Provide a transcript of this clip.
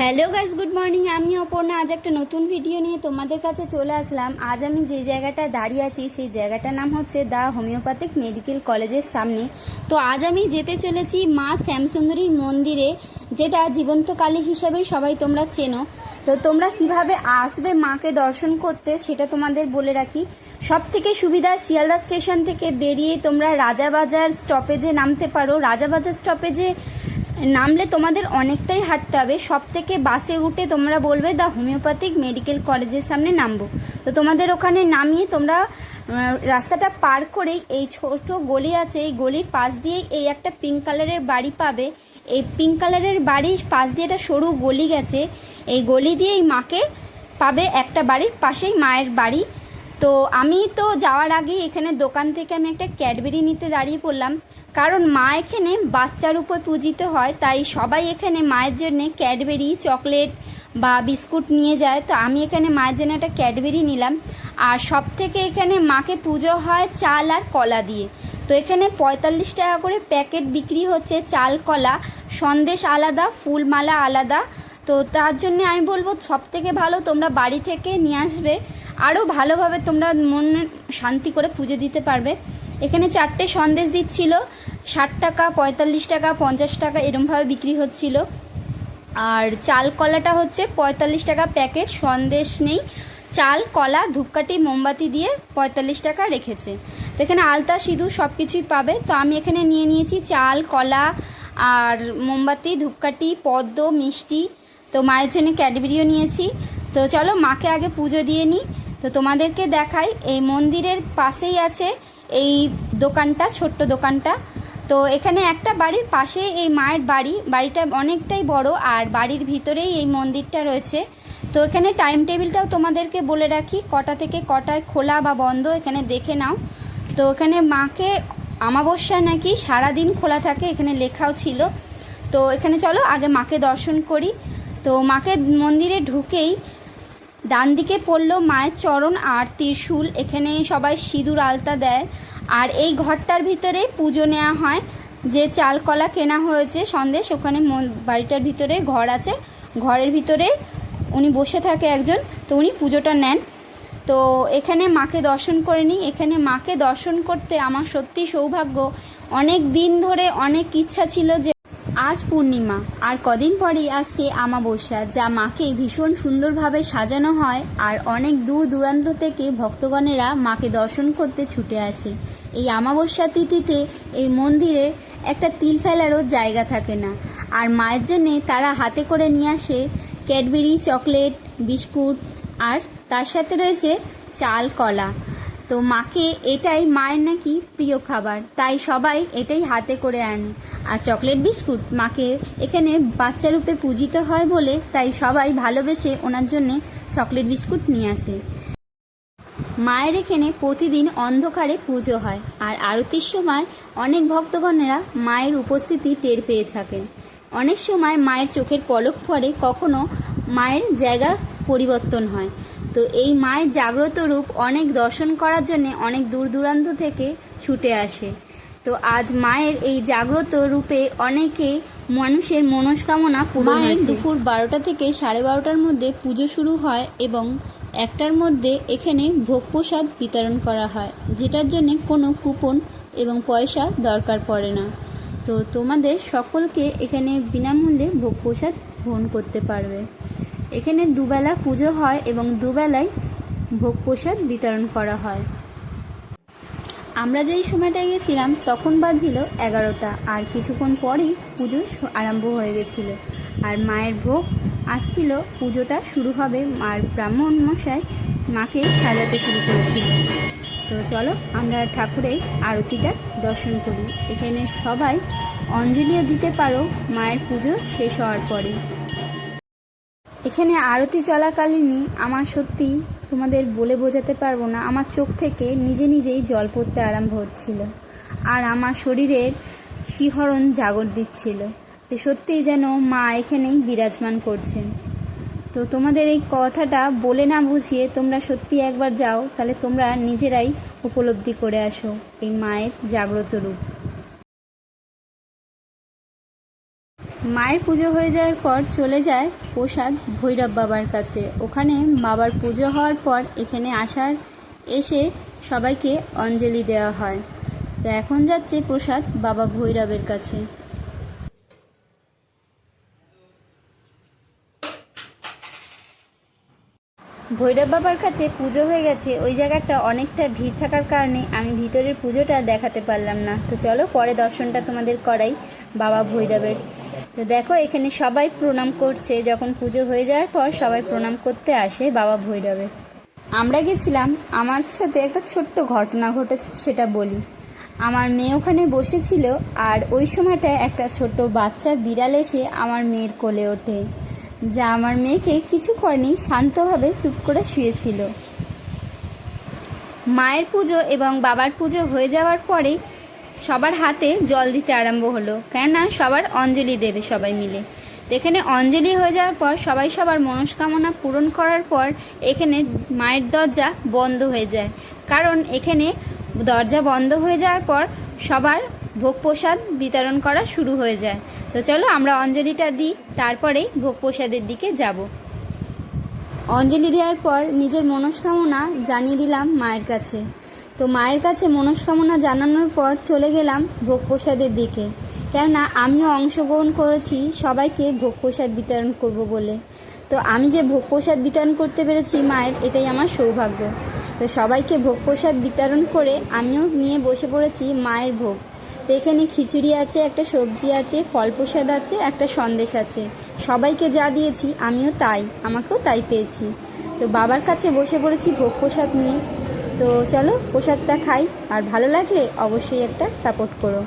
Hello guys good morning. আমি অপর্ণা। আজ একটা নতুন ভিডিও নিয়ে তোমাদের কাছে চলে আসলাম। আজ আমি যে জায়গাটায় দাঁড়িয়ে আছি, সেই জায়গাটার নাম হচ্ছে দ্য হোমিওপ্যাথিক মেডিকেল কলেজের সামনে। তো আজ আমি যেতে চলেছি মা শ্যামসুন্দরীর মন্দিরে, যেটা জীবন্তকালী হিসাবেই সবাই তোমরা চেনো। তো তোমরা কীভাবে আসবে মাকে দর্শন করতে, সেটা তোমাদের বলে রাখি। সব থেকে সুবিধা, শিয়ালদা স্টেশন থেকে বেরিয়ে তোমরা রাজাবাজার স্টপেজে নামতে পারো। রাজাবাজার স্টপেজে নামলে তোমাদের অনেকটাই হাঁটতে হবে। সব থেকে বাসে উঠে তোমরা বলবে দ্য হোমিওপ্যাথিক মেডিকেল কলেজের সামনে নামবো। তো তোমাদের ওখানে নামিয়ে তোমরা রাস্তাটা পার করেই এই ছোট গলি আছে, এই গলির পাশ দিয়েই এই একটা পিঙ্ক কালারের বাড়ি পাবে। এই পিঙ্ক কালারের বাড়ির পাশ দিয়ে একটা সরু গলি গেছে। এই গলি দিয়েই মাকে পাবে একটা বাড়ির পাশেই মায়ের বাড়ি। তো আমি তো যাওয়ার আগে এখানে দোকান থেকে আমি একটা ক্যাডবেরি নিতে দাঁড়িয়ে পড়লাম। কারণ মা এখানে বাচ্চার উপর পূজিত হয়, তাই সবাই এখানে মায়ের জন্য ক্যাডবেরি, চকলেট বা বিস্কুট নিয়ে যায়। তো আমি এখানে মায়ের জন্য একটা ক্যাডবেরি নিলাম। আর সব থেকে এখানে মাকে পুজো হয় চাল আর কলা দিয়ে। তো এখানে পঁয়তাল্লিশ টাকা করে প্যাকেট বিক্রি হচ্ছে চাল, কলা। সন্দেশ আলাদা, ফুলমালা আলাদা। তো তার জন্য আমি বলব সব থেকে ভালো তোমরা বাড়ি থেকে নিয়ে আসবে। আরও ভালোভাবে তোমরা মন শান্তি করে পুজো দিতে পারবে। এখানে চারটে সন্দেশ দিচ্ছিল, ষাট টাকা, পঁয়তাল্লিশ টাকা, পঞ্চাশ টাকা, এরমভাবে বিক্রি হচ্ছিল। আর চাল কলাটা হচ্ছে পঁয়তাল্লিশ টাকা প্যাকেট, সন্দেশ নেই। চাল, কলা, ধূপকাঠি, মোমবাতি দিয়ে পঁয়তাল্লিশ টাকা রেখেছে। তো এখানে আলতা, সিঁদুর সব কিছুই পাবে। তো আমি এখানে নিয়ে নিয়েছি চাল, কলা আর মোমবাতি, ধূপকাঠি, পদ্ম, মিষ্টি। তো মায়ের জন্য ক্যাডবেরিও নিয়েছি। তো চলো মাকে আগে পুজো দিয়ে নিই। তো তোমাদেরকে দেখাই, এই মন্দিরের পাশেই আছে এই দোকানটা, ছোট্ট দোকানটা। তো এখানে একটা বাড়ির পাশে এই মায়ের বাড়ি। বাড়িটা অনেকটাই বড় আর বাড়ির ভিতরেই এই মন্দিরটা রয়েছে। তো এখানে টাইম টেবিলটাও তোমাদেরকে বলে রাখি। কটা থেকে কটায় খোলা বা বন্ধ এখানে দেখে নাও। তো এখানে মাকে আমাবস্যা নাকি সারাদিন খোলা থাকে এখানে লেখাও ছিল। তো এখানে চলো, আগে মাকে দর্শন করি। তো মাকে মন্দিরে ঢুকেই ডান দিকে পড়ল মায়ের চরণ আর ত্রিশূল। এখানে সবাই সিঁদুর আলতা দেয়। আর এই ঘরটার ভিতরে পুজো নেওয়া হয়। যে চাল কলা কেনা হয়েছে সন্দেশ, ওখানে বাড়িটার ভিতরে ঘর আছে। ঘরের ভিতরে উনি বসে থাকে একজন, তো উনি পুজোটা নেন। তো এখানে মাকে দর্শন করে নিই। এখানে মাকে দর্শন করতে আমার সত্যি সৌভাগ্য। অনেক দিন ধরে অনেক ইচ্ছা ছিল যে আজ পূর্ণিমা। আর কদিন পরেই আসছে আমাবস্যা, যা মাকে ভীষণ সুন্দরভাবে সাজানো হয় আর অনেক দূর দূরান্ত থেকে ভক্তগণেরা মাকে দর্শন করতে ছুটে আসে। এই আমাবস্যা তিথিতে এই মন্দিরে একটা তিল ফেলারও জায়গা থাকে না। আর মায়ের জন্যে তারা হাতে করে নিয়ে আসে ক্যাডবেরি, চকলেট, বিস্কুট আর তার সাথে রয়েছে চাল, কলা। তো মাকে এটাই মায়ের নাকি প্রিয় খাবার। তাই সবাই এটাই হাতে করে আনে। আর চকলেট বিস্কুট মাকে এখানে বাচ্চা রূপে পূজিত হয় বলে তাই সবাই ভালোবেসে ওনার জন্যে চকলেট বিস্কুট নিয়ে আসে। মায়ের এখানে প্রতিদিন অন্ধকারে পুজো হয়। আর আরতির সময় অনেক ভক্তগণেরা মায়ের উপস্থিতি টের পেয়ে থাকেন। অনেক সময় মায়ের চোখের পলক পরে কখনো মায়ের জায়গা পরিবর্তন হয়। তো এই মায়ের জাগ্রত রূপ অনেক দর্শন করার জন্যে অনেক দূর দূরান্ত থেকে ছুটে আসে। তো আজ মায়ের এই জাগ্রত রূপে অনেকে মানুষের মনস্কামনা পূরণ মায়ের দুপুর বারোটা থেকে সাড়ে বারোটার মধ্যে পুজো শুরু হয় এবং একটার মধ্যে এখানে ভোগ প্রসাদ বিতরণ করা হয় যেটার জন্য কোনো কুপন এবং পয়সা দরকার পড়ে না। তো তোমাদের সকলকে এখানে বিনামূল্যে ভোগ প্রসাদ গ্রহণ করতে পারবে। এখানে দুবেলা পুজো হয় এবং দুবেলায় ভোগ প্রসাদ বিতরণ করা হয়। আমরা যেই সময়টায় গেছিলাম, তখন বাজছিল এগারোটা আর কিছুক্ষণ পরেই পুজো আরম্ভ হয়ে গেছিল। আর মায়ের ভোগ আসছিল, পুজোটা শুরু হবে আর ব্রাহ্মণ মশাই মাকে সাজাতে শুরু করেছিল। তো চলো, আমরা ঠাকুরের আরতিটা দর্শন করি। এখানে সবাই অঞ্জলিও দিতে পারো, মায়ের পুজো শেষ হওয়ার পরে। এখানে আরতি চলাকালীনই আমার সত্যি তোমাদের বলে বোঝাতে পারব না, আমার চোখ থেকে নিজে নিজেই জল পড়তে আরম্ভ হচ্ছিল। আর আমার শরীরের শিহরণ জাগর দিচ্ছিল যে সত্যিই যেন মা এখানেই বিরাজমান করছেন। তো তোমাদের এই কথাটা বলে না বুঝিয়ে তোমরা সত্যি একবার যাও, তাহলে তোমরা নিজেরাই উপলব্ধি করে আসো এই মায়ের জাগ্রত রূপ। মায়ের পুজো হয়ে যাওয়ার পর চলে যায় প্রসাদ ভৈরব বাবার কাছে। ওখানে বাবার পুজো হওয়ার পর এখানে আসার এসে সবাইকে অঞ্জলি দেওয়া হয়। তো এখন যাচ্ছে প্রসাদ বাবা ভৈরবের কাছে। ভৈরব বাবার কাছে পুজো হয়ে গেছে। ওই জায়গাটা অনেকটা ভিড় থাকার কারণে আমি ভিতরের পুজোটা দেখাতে পারলাম না। তো চলো পরে দর্শনটা তোমাদের করাই বাবা ভৈরবের। তো দেখো, এখানে সবাই প্রণাম করছে। যখন পুজো হয়ে যাওয়ার পর সবাই প্রণাম করতে আসে বাবা ভৈরবে। আমরা গেছিলাম, আমার সাথে একটা ছোট্ট ঘটনা ঘটেছে, সেটা বলি। আমার মেয়ে ওখানে বসেছিল, আর ওই সময়টায় একটা ছোট বাচ্চা বিড়াল এসে আমার মেয়ের কোলে ওঠে, যা আমার মেয়েকে কিছু করেনি, শান্তভাবে চুপ করে শুয়েছিল। মায়ের পুজো এবং বাবার পুজো হয়ে যাওয়ার পরেই সবার হাতে জল দিতে আরম্ভ হলো, কেননা সবার অঞ্জলি দেবে সবাই মিলে। তো এখানে অঞ্জলি হয়ে যাওয়ার পর সবাই সবার মনস্কামনা পূরণ করার পর এখানে মায়ের দরজা বন্ধ হয়ে যায়। কারণ এখানে দরজা বন্ধ হয়ে যাওয়ার পর সবার ভোগ প্রসাদ বিতরণ করা শুরু হয়ে যায়। তো চলো আমরা অঞ্জলিটা দিই, তারপরেই ভোগ প্রসাদের দিকে যাব। অঞ্জলি দেওয়ার পর নিজের মনস্কামনা জানিয়ে দিলাম মায়ের কাছে। তো মায়ের কাছে মনস্কামনা জানানোর পর চলে গেলাম ভোগ প্রসাদের দিকে। কেননা আমিও অংশগ্রহণ করেছি, সবাইকে ভোগ প্রসাদ বিতরণ করব বলে। তো আমি যে ভোগ প্রসাদ বিতরণ করতে পেরেছি মায়ের, এটাই আমার সৌভাগ্য। তো সবাইকে ভোগ প্রসাদ বিতরণ করে আমিও নিয়ে বসে পড়েছি মায়ের ভোগ। তো এখানে খিচুড়ি আছে, একটা সবজি আছে ফল প্রসাদ আছে, একটা সন্দেশ আছে। সবাইকে যা দিয়েছি, আমিও তাই, আমাকেও তাই পেয়েছি। তো বাবার কাছে বসে পড়েছি ভোগ প্রসাদ নিয়ে। তো চলো প্রসাদটা খাই। আর ভালো লাগলে অবশ্যই একটা সাপোর্ট করো।